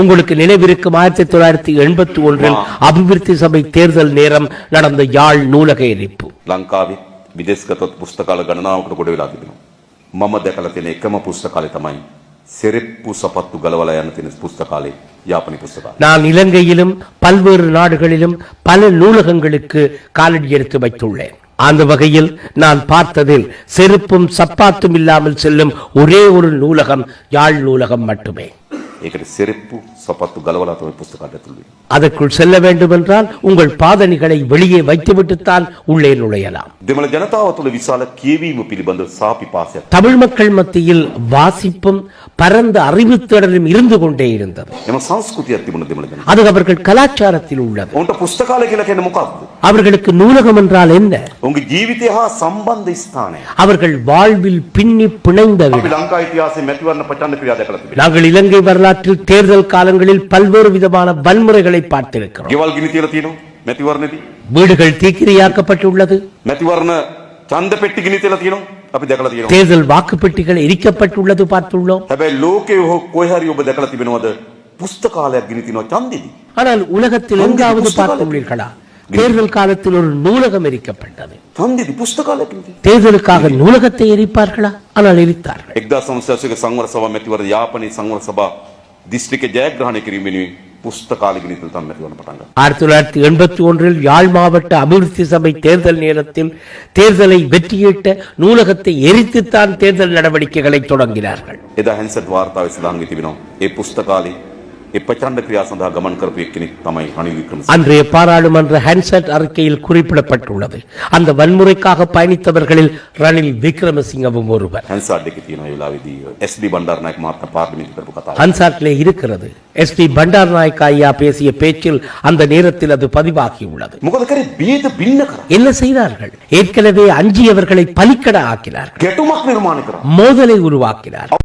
உங்களுக்கு நினைவிருக்கும் ஆயிரத்தி தொள்ளாயிரத்தி எண்பத்தி ஒன்றில் அபிவிருத்தி சபை தேர்தல் நேரம் நடந்த யாழ் நூலக எரிப்பு ලංකාවේ විදෙස්ගතොත් පුස්තකාල ගණනාවකට ගොඩ වෙලා තිබෙනවා. මම දැකලා තියෙන එකම පුස්තකාලය තමයි සෙරෙප්පු සපත්තු ගලවලා යන තියෙන පුස්තකාලේ යාපනි පුස්තකාලය. நான் இலங்கையிலும் பல்வேறு நாடுகளிலும் பல நூலகங்களுக்கு காலடி எடுத்து வைத்துள்ளேன் அந்த வகையில் நான் பார்த்ததில் செருப்பும் சப்பாத்தும் இல்லாமல் செல்லும் ஒரே ஒரு நூலகம் யாழ் நூலகம் மட்டுமே ඒකට සෙරෙප්පු සපත්තු ගලවලා තමයි පුස්තකාලයට ඇතුළු වෙන්නේ. அதற்குள் செல்ல வேண்டுமென்றால் உங்கள் பாதணிகளை வெளியே வைத்துவிட்டுத்தான் உள்ளே நுழையலாம் දෙමළ ජනතාව තුළ විශාල කියවීම පිළිබඳ සාපිපාසයක්. தமிழ் மக்கள் மத்தியில் வாசிப்பும் பரந்த அறிவு தேடலும் இருந்து கொண்டே இருந்தது එම සංස්කෘතියක් තිබුණ දෙමළ ජනතාව. அது அவர்கள் கலாச்சாரத்தில் உள்ளது ඔවුන්ට පුස්තකාලය කියලා කියන්නේ මොකක්ද? அவர்களுக்கு நூலகம் என்றால் என்ன ඔවුන්ගේ ජීවිතය හා සම්බන්ධ ස්ථානය. அவர்கள் வாழ்வில் பின்னி பிணைந்த අපි இடம் ලංකා ඉතිහාසයේ මැතිවරණ ප්‍රචණ්ඩ ක්‍රියා දැකලා තිබෙනවා. நாங்கள் இலங்கை வரலாற்றில் தேர்தல் காலங்களில் பல்வேறு விதமான வன்முறைகளை பார்த்திருக்கிறோம் ගෙවල් ගිනි තියලා තියෙනවා මැතිවරණෙදී. வீடுகள் தீக்கிரையாக்கப்பட்டுள்ளது මැතිවරණ ඡන්ද පෙට්ටි ගිනි තියලා තියෙනවා. අපි දැකලා තියෙනවා. தேர்தல் வாக்குப்பெட்டிகள் எரிக்கப்பட்டுள்ளது பார்த்துள்ளோம் හැබැයි ලෝකයේ හෝ කොයි හරි ඔබ දැකලා තිබෙනවද පුස්තකාලයක් ගිනි තියනවා ඡන්දෙදී. ஆனால் உலகத்தில் எங்காவது பார்த்துள்ளீர்களா தேர்தல் காலத்தில் ஒரு நூலகம் எரிக்கப்பட்டது. தேர்தலுக்காக நூலகத்தை எரிப்பார்களா? ஆனால் எரித்தார்கள். எக்தா ಸಂಸ್ಥಾಸಿಕ ಸಂವರ ಸಭಾ ಮೆತ್ತಿವರ ಯಾಪನಿ ಸಂವರ ಸಭಾ ದಿಸ್ಟ್ರಿಕ್ಟ್ ஆயிரத்தி தொள்ளாயிரத்தி எண்பத்தி ஒன்றில் யாழ் மாவட்ட அபிவிருத்தி சபை தேர்தல் நேரத்தில் தேர்தலை வெற்றியிட்ட நூலகத்தை எரித்துத்தான் தேர்தல் நடவடிக்கைகளை தொடங்கினார்கள். அன்றைய பாராளுமன்ற ஹேண்ட்செட் அறிக்கையில் குறிப்பிடப்பட்டுள்ளது. அந்த வன்முறைக்காக பயணித்தவர்களில் ரணில் விக்ரமசிங்கவும் ஒருவர். ஹன்சாட்லே இருக்கிறது. எஸ் டி பண்டார் நாயக் ஐயா பேசிய பேச்சில் அந்த நேரத்தில் அது பதிவாகியுள்ளது. என்ன செய்தார்கள்? ஏற்கனவே அஞ்சியவர்களை பலிக்கட ஆக்கினார் மோதலை உருவாக்கினார்.